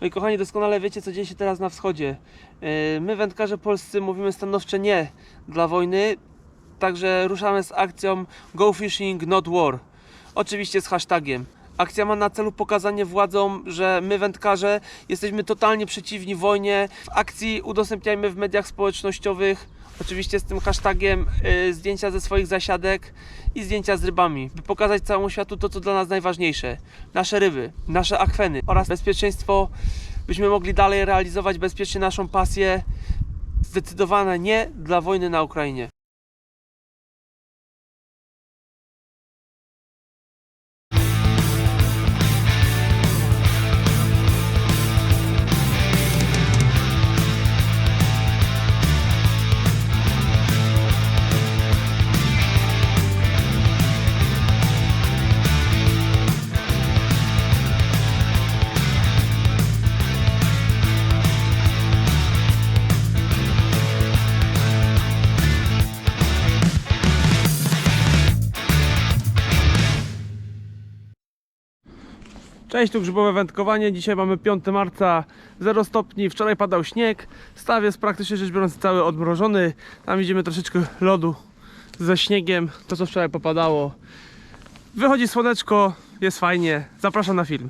Moi kochani, doskonale wiecie, co dzieje się teraz na wschodzie. Yy, My, wędkarze polscy, mówimy stanowcze nie dla wojny, także ruszamy z akcją Go Fishing Not War. Oczywiście z hashtagiem. Akcja ma na celu pokazanie władzom, że my, wędkarze, jesteśmy totalnie przeciwni wojnie. W akcji udostępniajmy w mediach społecznościowych, oczywiście z tym hashtagiem, yy, zdjęcia ze swoich zasiadek i zdjęcia z rybami, by pokazać całemu światu to, co dla nas najważniejsze. Nasze ryby, nasze akweny oraz bezpieczeństwo, byśmy mogli dalej realizować bezpiecznie naszą pasję. Zdecydowane nie dla wojny na Ukrainie. Cześć, tu grzybowe wędkowanie. Dzisiaj mamy 5 marca, 0 stopni. Wczoraj padał śnieg. Staw jest praktycznie rzecz biorąc cały odmrożony. Tam widzimy troszeczkę lodu ze śniegiem. To co wczoraj popadało. Wychodzi słoneczko, jest fajnie. Zapraszam na film.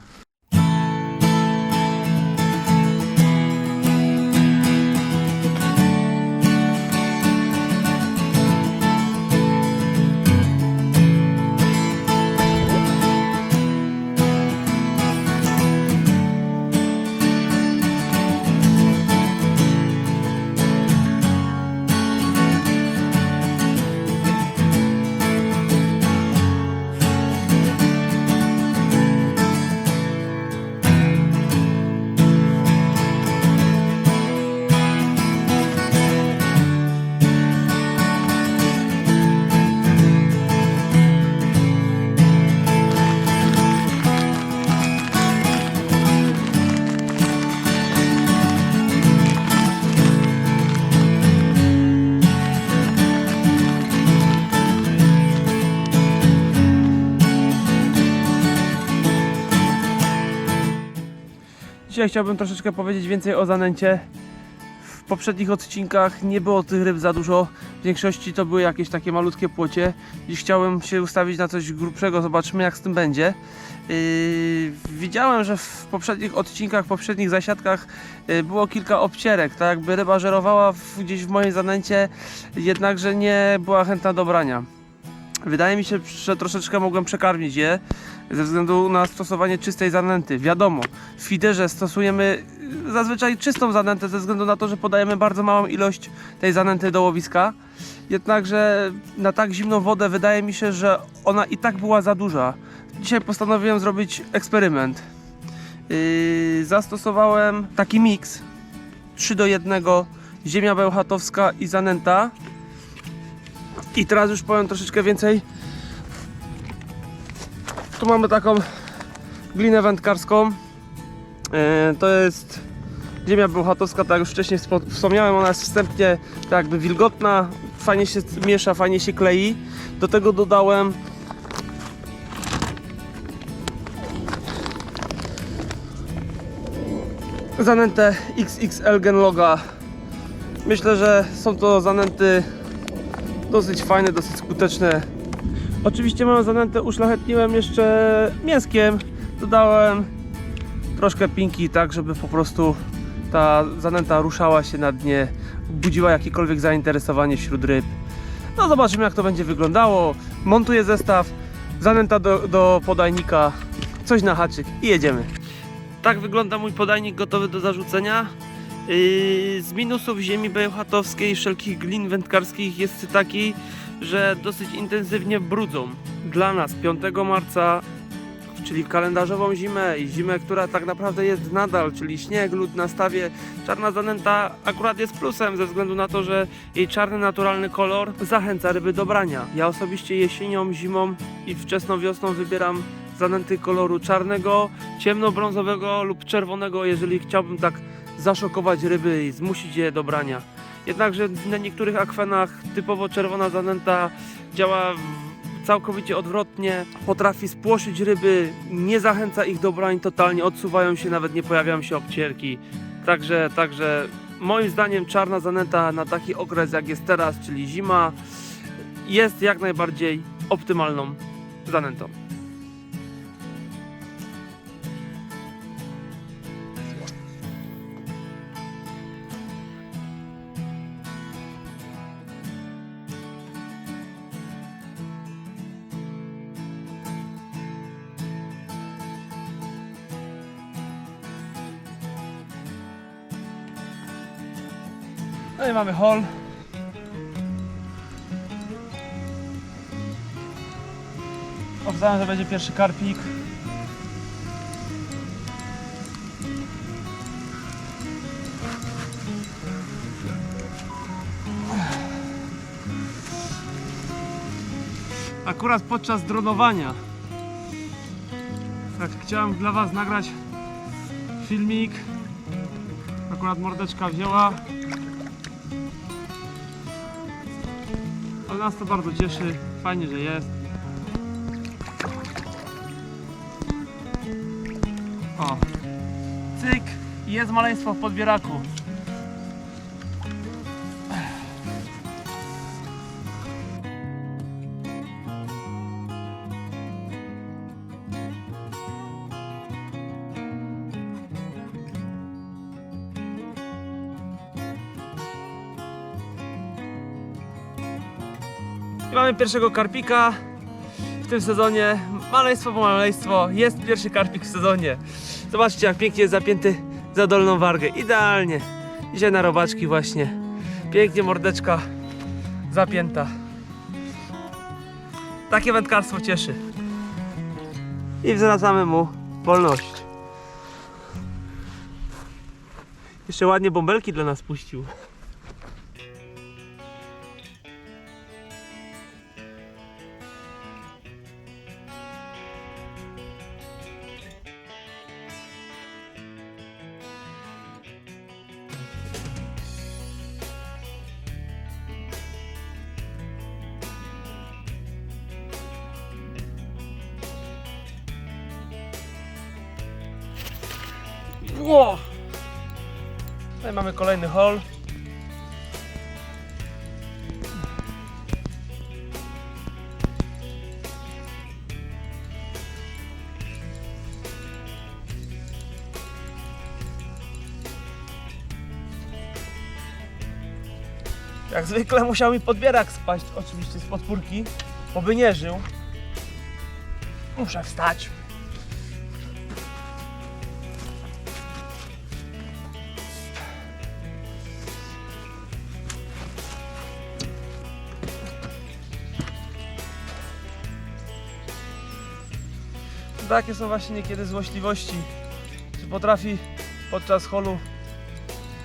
Dzisiaj chciałbym troszeczkę powiedzieć więcej o zanęcie. W poprzednich odcinkach nie było tych ryb za dużo. W większości to były jakieś takie malutkie płocie. Dziś chciałem się ustawić na coś grubszego. Zobaczymy jak z tym będzie. Yy, widziałem, że w poprzednich odcinkach, w poprzednich zasiadkach yy, było kilka obcierek. Tak jakby ryba żerowała w, gdzieś w mojej zanęcie, jednakże nie była chętna do brania. Wydaje mi się, że troszeczkę mogłem przekarmić je ze względu na stosowanie czystej zanęty. Wiadomo, w fiderze stosujemy y, zazwyczaj czystą zanętę ze względu na to, że podajemy bardzo małą ilość tej zanęty do łowiska. Jednakże na tak zimną wodę wydaje mi się, że ona i tak była za duża. Dzisiaj postanowiłem zrobić eksperyment. Yy, zastosowałem taki miks 3 do 1 ziemia bełchatowska i zanęta. I teraz już powiem troszeczkę więcej tu mamy taką glinę wędkarską. E, to jest ziemia bełchatowska, tak jak już wcześniej wspo- wspomniałem, ona jest wstępnie tak jakby wilgotna, fajnie się miesza, fajnie się klei. Do tego dodałem zanętę XXL Genloga. Myślę, że są to zanęty dosyć fajne, dosyć skuteczne Oczywiście moją zanętę uszlachetniłem jeszcze mięskiem. Dodałem troszkę pinki, tak żeby po prostu ta zanęta ruszała się na dnie, budziła jakiekolwiek zainteresowanie wśród ryb. No zobaczymy jak to będzie wyglądało. Montuję zestaw, zanęta do, do podajnika, coś na haczyk i jedziemy. Tak wygląda mój podajnik gotowy do zarzucenia. Yy, z minusów ziemi bełchatowskiej wszelkich glin wędkarskich jest taki, że dosyć intensywnie brudzą. Dla nas 5 marca, czyli w kalendarzową zimę i zimę, która tak naprawdę jest nadal, czyli śnieg, lód na stawie, czarna zanęta akurat jest plusem ze względu na to, że jej czarny naturalny kolor zachęca ryby do brania. Ja osobiście jesienią, zimą i wczesną wiosną wybieram zanęty koloru czarnego, ciemnobrązowego lub czerwonego, jeżeli chciałbym tak zaszokować ryby i zmusić je do brania. Jednakże na niektórych akwenach typowo czerwona zanęta działa całkowicie odwrotnie. Potrafi spłoszyć ryby, nie zachęca ich do brań totalnie, odsuwają się, nawet nie pojawiają się obcierki. Także, także moim zdaniem czarna zanęta na taki okres jak jest teraz, czyli zima, jest jak najbardziej optymalną zanętą. Mamy hol. Obstałem, że będzie pierwszy karpik. Akurat podczas dronowania. Tak, chciałem dla Was nagrać filmik. Akurat mordeczka wzięła. Nas to bardzo cieszy. Fajnie, że jest. O. Cyk. Jest maleństwo w podbieraku. Mamy pierwszego karpika w tym sezonie. Maleństwo po maleństwo. Jest pierwszy karpik w sezonie. Zobaczcie jak pięknie jest zapięty za dolną wargę. Idealnie. Dzisiaj na robaczki właśnie. Pięknie mordeczka zapięta. Takie wędkarstwo cieszy. I zwracamy mu wolność. Jeszcze ładnie bąbelki dla nas puścił. Jak zwykle musiał mi podbierak spaść, oczywiście z podpórki, bo by nie żył. Muszę wstać. Takie są właśnie niekiedy złośliwości. Czy potrafi podczas holu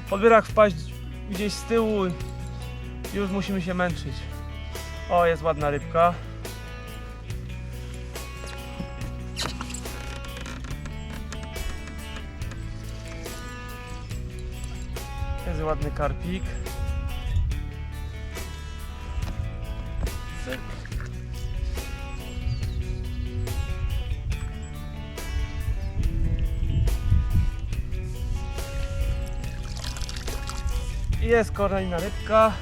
podbierak wpaść gdzieś z tyłu już musimy się męczyć. O, jest ładna rybka. Jest ładny karpik. Jest kolejna rybka.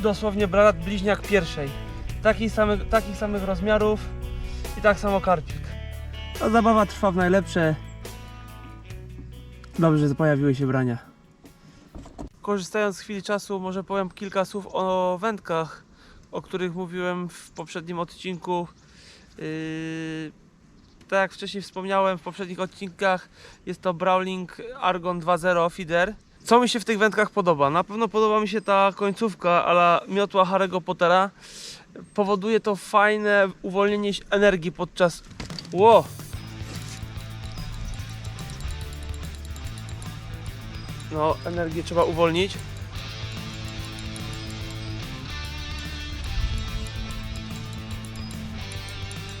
Dosłownie brat bliźniak pierwszej. Takich samych, takich samych rozmiarów i tak samo karpik. Ta zabawa trwa w najlepsze. Dobrze, że pojawiły się brania. Korzystając z chwili czasu, może powiem kilka słów o wędkach, o których mówiłem w poprzednim odcinku. Yy, tak jak wcześniej wspomniałem w poprzednich odcinkach, jest to Brawling Argon 2.0 feeder. Co mi się w tych wędkach podoba? Na pewno podoba mi się ta końcówka ala miotła Harry'ego Pottera. Powoduje to fajne uwolnienie energii podczas... Ło! No, energię trzeba uwolnić.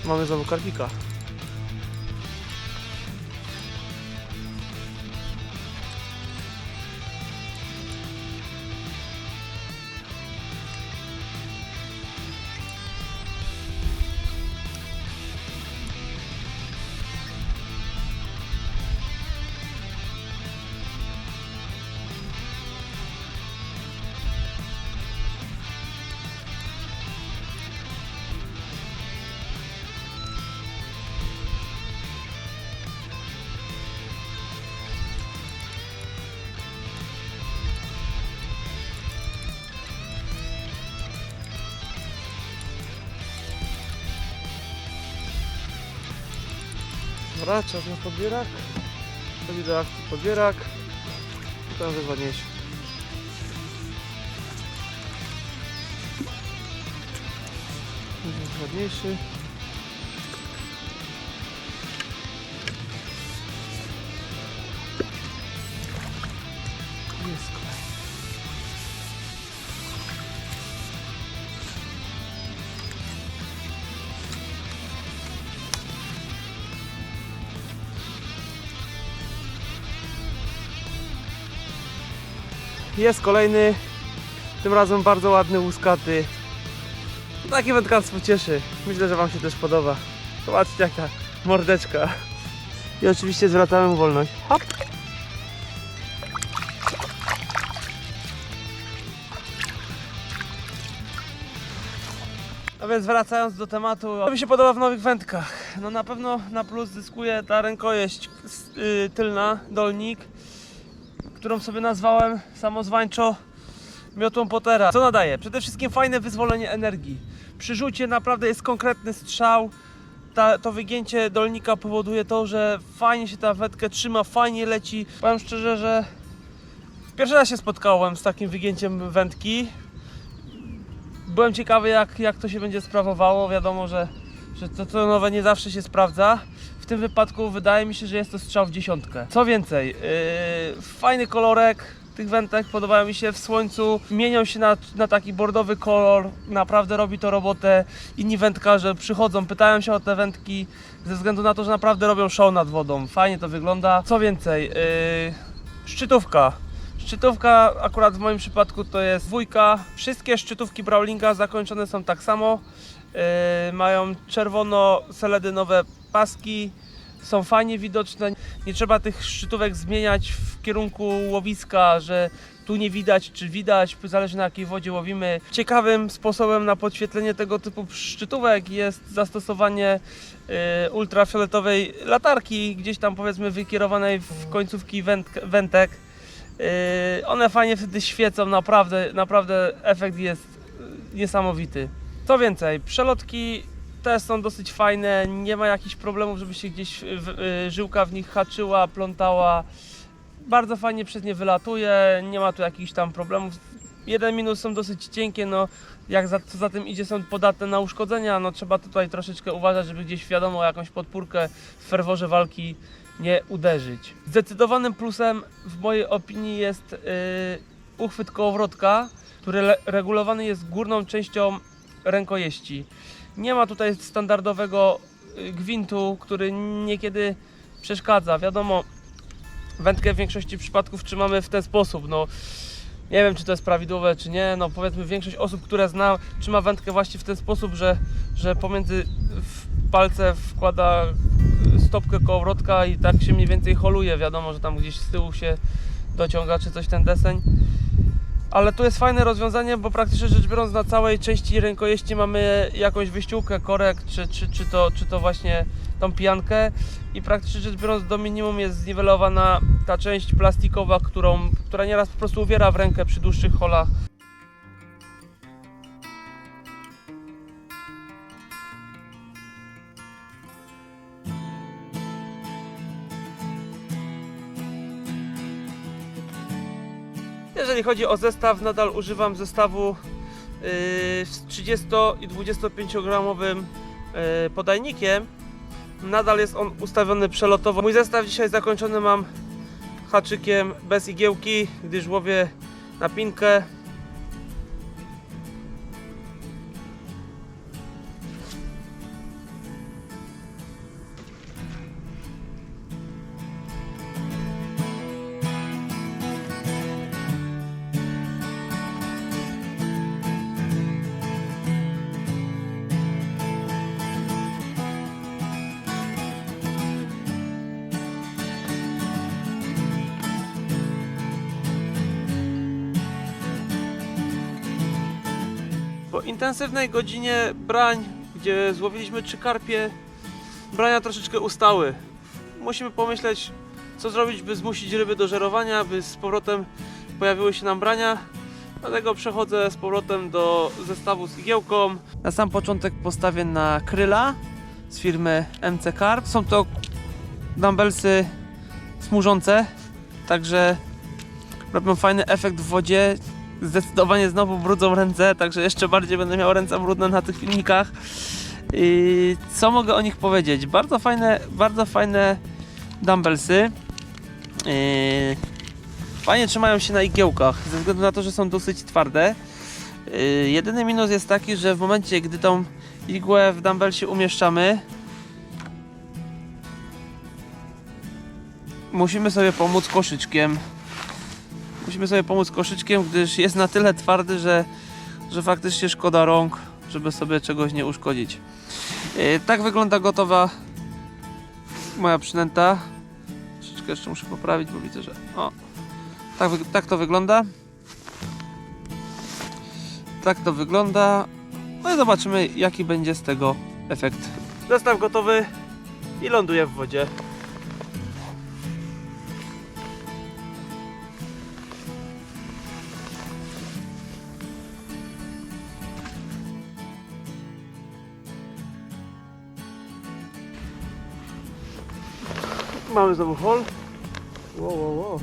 Mamy znowu karpika. Dobra, na podbierak. Wchodzi do akcji podbierak. Tam jest ładniejszy. Jest kolejny, tym razem bardzo ładny, łuskaty. Takie wędkarstwo cieszy. Myślę, że Wam się też podoba. Zobaczcie jaka mordeczka. I oczywiście zwracamy wolność. Hop. A więc wracając do tematu, co mi się podoba w nowych wędkach? No na pewno na plus zyskuje ta rękojeść y, tylna, dolnik, którą sobie nazwałem samozwańczo miotłą Pottera. Co nadaje? Przede wszystkim fajne wyzwolenie energii. Przy rzucie naprawdę jest konkretny strzał. Ta, to wygięcie dolnika powoduje to, że fajnie się ta wędkę trzyma, fajnie leci. Powiem szczerze, że pierwszy raz się spotkałem z takim wygięciem wędki. Byłem ciekawy jak, jak to się będzie sprawowało. Wiadomo, że, że to, to nowe nie zawsze się sprawdza. Tym wypadku wydaje mi się, że jest to strzał w dziesiątkę. Co więcej, yy, fajny kolorek tych wędek, podobają mi się w słońcu, mienią się na, na taki bordowy kolor, naprawdę robi to robotę. Inni wędkarze przychodzą, pytają się o te wędki ze względu na to, że naprawdę robią show nad wodą. Fajnie to wygląda. Co więcej, yy, szczytówka. Szczytówka akurat w moim przypadku to jest dwójka. Wszystkie szczytówki Brawlinga zakończone są tak samo. Yy, mają czerwono-seledynowe paski. Są fajnie widoczne. Nie trzeba tych szczytówek zmieniać w kierunku łowiska, że tu nie widać czy widać, zależy na jakiej wodzie łowimy. Ciekawym sposobem na podświetlenie tego typu szczytówek jest zastosowanie yy, ultrafioletowej latarki, gdzieś tam powiedzmy wykierowanej w końcówki wędk, wędek. Yy, one fajnie wtedy świecą, naprawdę, naprawdę efekt jest yy, niesamowity. Co więcej, przelotki też są dosyć fajne, nie ma jakichś problemów, żeby się gdzieś yy, w, yy, żyłka w nich haczyła, plątała. Bardzo fajnie przez nie wylatuje, nie ma tu jakichś tam problemów. Jeden minus są dosyć cienkie, no jak za, co za tym idzie są podatne na uszkodzenia, no trzeba tutaj troszeczkę uważać, żeby gdzieś wiadomo jakąś podpórkę w ferworze walki nie uderzyć. Zdecydowanym plusem w mojej opinii jest yy, uchwyt kołowrotka, który regulowany jest górną częścią rękojeści. Nie ma tutaj standardowego y, gwintu, który niekiedy przeszkadza. Wiadomo, wędkę w większości przypadków trzymamy w ten sposób. No, nie wiem, czy to jest prawidłowe, czy nie. No, powiedzmy, większość osób, które znam, trzyma wędkę właśnie w ten sposób, że, że pomiędzy palce wkłada stopkę kołowrotka i tak się mniej więcej holuje. Wiadomo, że tam gdzieś z tyłu się dociąga, czy coś ten deseń. Ale tu jest fajne rozwiązanie, bo praktycznie rzecz biorąc na całej części rękojeści mamy jakąś wyściółkę, korek, czy, czy, czy, to, czy to właśnie tą pijankę i praktycznie rzecz biorąc do minimum jest zniwelowana ta część plastikowa, którą, która nieraz po prostu uwiera w rękę przy dłuższych holach. Jeżeli chodzi o zestaw, nadal używam zestawu yy, z 30 i 25 gramowym yy, podajnikiem. Nadal jest on ustawiony przelotowo. Mój zestaw dzisiaj zakończony mam haczykiem bez igiełki, gdyż łowię na pinkę. Po intensywnej godzinie brań, gdzie złowiliśmy trzy karpie, brania troszeczkę ustały. Musimy pomyśleć, co zrobić, by zmusić ryby do żerowania, by z powrotem pojawiły się nam brania. Dlatego przechodzę z powrotem do zestawu z igiełką. Na sam początek postawię na kryla z firmy MC Carp. Są to dumbbellsy smużące, także robią fajny efekt w wodzie. Zdecydowanie znowu brudzą ręce, także jeszcze bardziej będę miał ręce brudne na tych filmikach. I co mogę o nich powiedzieć? Bardzo fajne, bardzo fajne dumbbellsy. Fajnie trzymają się na igiełkach, ze względu na to, że są dosyć twarde. Jedyny minus jest taki, że w momencie, gdy tą igłę w dumbbellsie umieszczamy, musimy sobie pomóc koszyczkiem. Musimy sobie pomóc koszyczkiem, gdyż jest na tyle twardy, że, że faktycznie szkoda rąk, żeby sobie czegoś nie uszkodzić. Yy, Tak wygląda gotowa moja przynęta. Troszeczkę jeszcze muszę poprawić, bo widzę, że... O, tak, tak to wygląda. Tak to wygląda. No i zobaczymy, jaki będzie z tego efekt. Zestaw gotowy i ląduje w wodzie. Mamy znowu hol. Wow, wow, wow.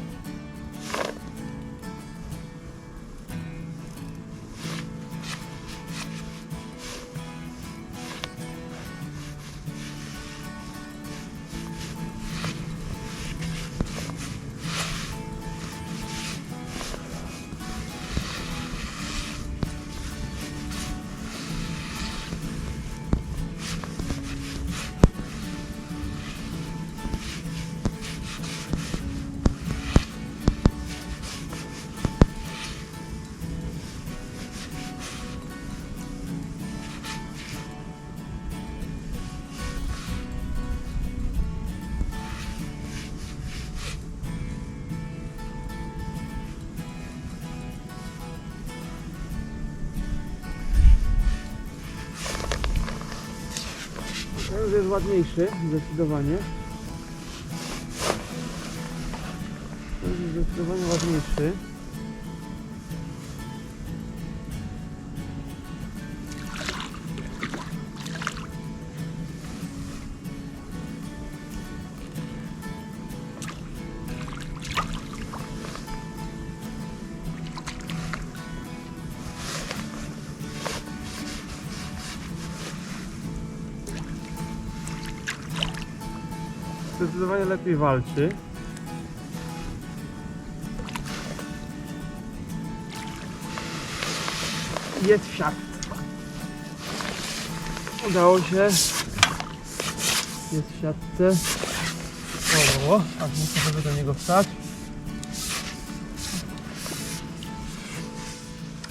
Jest ładniejszy, zdecydowanie. Ten jest zdecydowanie ładniejszy. Zdecydowanie lepiej walczy. Jest w siatce. Udało się. Jest w siatce. O, aż muszę sobie do niego wstać.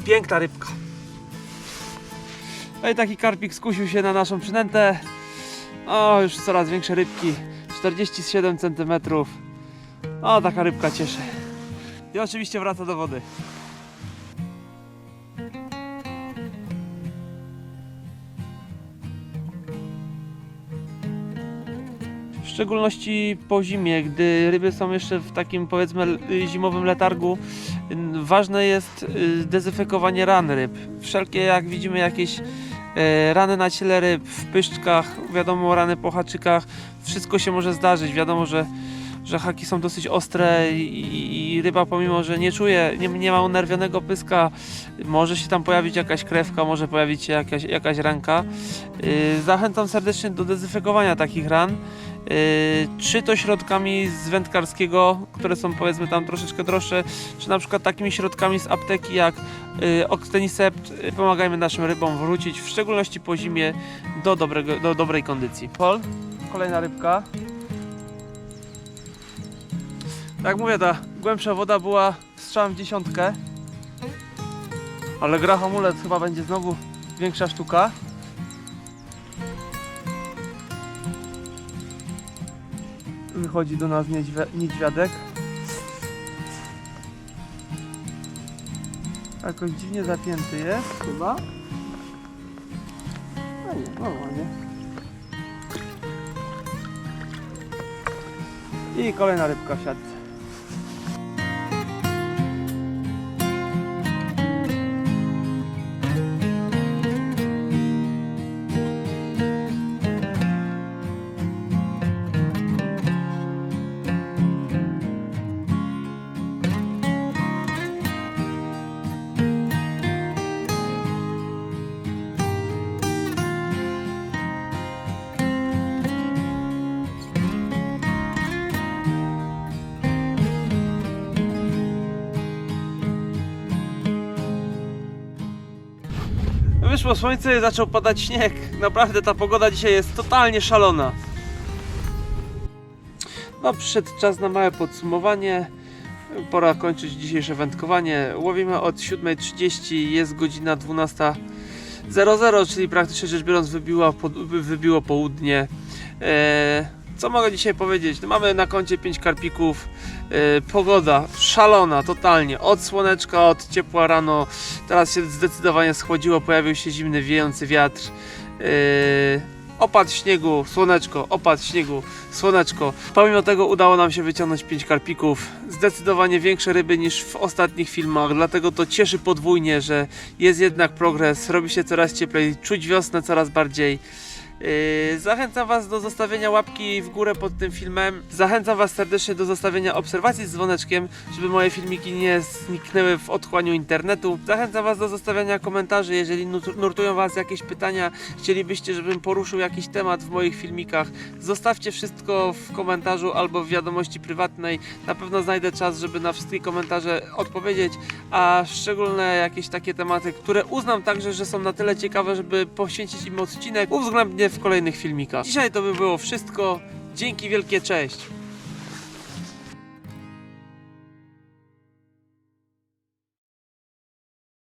Piękna rybka. No i taki karpik skusił się na naszą przynętę. O, już coraz większe rybki. 47 cm. O, taka rybka cieszy. I oczywiście wraca do wody. W szczególności po zimie, gdy ryby są jeszcze w takim powiedzmy zimowym letargu, ważne jest y, dezynfekowanie ran ryb. Wszelkie jak widzimy jakieś rany na ciele ryb, w pyszczkach, wiadomo rany po haczykach, wszystko się może zdarzyć. Wiadomo, że, że haki są dosyć ostre i, i ryba pomimo, że nie czuje, nie, nie ma unerwionego pyska, może się tam pojawić jakaś krewka, może pojawić się jakaś, jakaś ranka. Yy, zachęcam serdecznie do dezynfekowania takich ran. Yy, czy to środkami z wędkarskiego, które są powiedzmy tam troszeczkę droższe, czy na przykład takimi środkami z apteki jak yy, Oxtenisept. Yy, Pomagajmy naszym rybom wrócić, w szczególności po zimie, do, dobrego, do dobrej kondycji. Pol, kolejna rybka. Jak mówię, ta głębsza woda była strzałem w dziesiątkę. Ale gra hamulec chyba będzie znowu większa sztuka. Wychodzi do nas niedźwi- niedźwiadek. Jakoś dziwnie zapięty jest chyba. No nie, normalnie. I kolejna rybka w siatce. Wyszło słońce zaczął padać śnieg. Naprawdę ta pogoda dzisiaj jest totalnie szalona. No, przyszedł czas na małe podsumowanie. Pora kończyć dzisiejsze wędkowanie. Łowimy od 7.30, jest godzina 12.00, czyli praktycznie rzecz biorąc wybiło, wybiło południe. E, co mogę dzisiaj powiedzieć? No, mamy na koncie 5 karpików. E, pogoda szalona, totalnie. Od słoneczka, od ciepła rano. Teraz się zdecydowanie schłodziło, pojawił się zimny, wiejący wiatr. E, opad śniegu, słoneczko, opad śniegu, słoneczko. Pomimo tego udało nam się wyciągnąć 5 karpików. Zdecydowanie większe ryby niż w ostatnich filmach, dlatego to cieszy podwójnie, że jest jednak progres, robi się coraz cieplej, czuć wiosnę coraz bardziej. Yy, Zachęcam Was do zostawienia łapki w górę pod tym filmem. Zachęcam Was serdecznie do zostawienia obserwacji z dzwoneczkiem, żeby moje filmiki nie zniknęły w otchłaniu internetu. Zachęcam Was do zostawiania komentarzy, jeżeli nurtują Was jakieś pytania, chcielibyście, żebym poruszył jakiś temat w moich filmikach. Zostawcie wszystko w komentarzu albo w wiadomości prywatnej. Na pewno znajdę czas, żeby na wszystkie komentarze odpowiedzieć, a szczególne jakieś takie tematy, które uznam także, że są na tyle ciekawe, żeby poświęcić im odcinek, uwzględnię w kolejnych filmikach. Dzisiaj to by było wszystko. Dzięki wielkie, cześć!